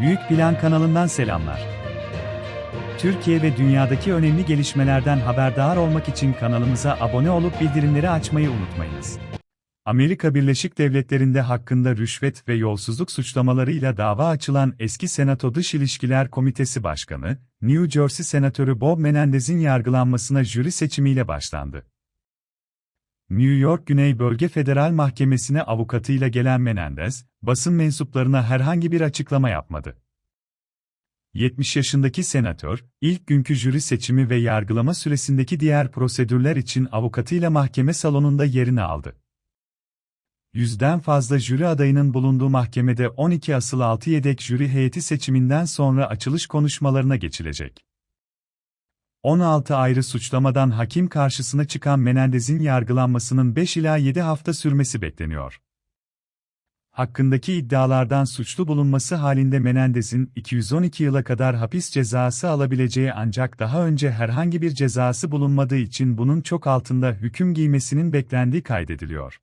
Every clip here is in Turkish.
Büyük Plan kanalından selamlar. Türkiye ve dünyadaki önemli gelişmelerden haberdar olmak için kanalımıza abone olup bildirimleri açmayı unutmayınız. Amerika Birleşik Devletleri'nde hakkında rüşvet ve yolsuzluk suçlamalarıyla dava açılan eski Senato Dış İlişkiler Komitesi Başkanı, New Jersey Senatörü Bob Menendez'in yargılanmasına jüri seçimiyle başlandı. New York Güney Bölge Federal Mahkemesi'ne avukatıyla gelen Menendez, basın mensuplarına herhangi bir açıklama yapmadı. 70 yaşındaki senatör, ilk günkü jüri seçimi ve yargılama süresindeki diğer prosedürler için avukatıyla mahkeme salonunda yerini aldı. Yüzden fazla jüri adayının bulunduğu mahkemede 12 asıl 6 yedek jüri heyeti seçiminden sonra açılış konuşmalarına geçilecek. 16 ayrı suçlamadan hakim karşısına çıkan Menendez'in yargılanmasının 5 ila 7 hafta sürmesi bekleniyor. Hakkındaki iddialardan suçlu bulunması halinde Menendez'in 212 yıla kadar hapis cezası alabileceği ancak daha önce herhangi bir cezası bulunmadığı için bunun çok altında hüküm giymesinin beklendiği kaydediliyor.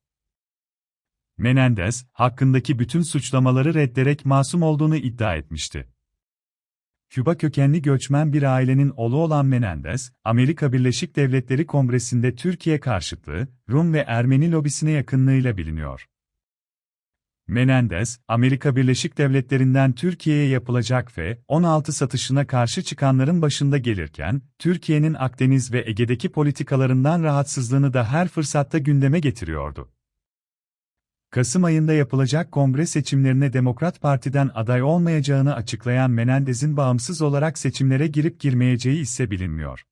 Menendez, hakkındaki bütün suçlamaları reddederek masum olduğunu iddia etmişti. Küba kökenli göçmen bir ailenin oğlu olan Menendez, Amerika Birleşik Devletleri Kongresi'nde Türkiye karşıtlığı, Rum ve Ermeni lobisine yakınlığıyla biliniyor. Menendez, Amerika Birleşik Devletleri'nden Türkiye'ye yapılacak F-16 satışına karşı çıkanların başında gelirken, Türkiye'nin Akdeniz ve Ege'deki politikalarından rahatsızlığını da her fırsatta gündeme getiriyordu. Kasım ayında yapılacak kongre seçimlerine Demokrat Parti'den aday olmayacağını açıklayan Menendez'in bağımsız olarak seçimlere girip girmeyeceği ise bilinmiyor.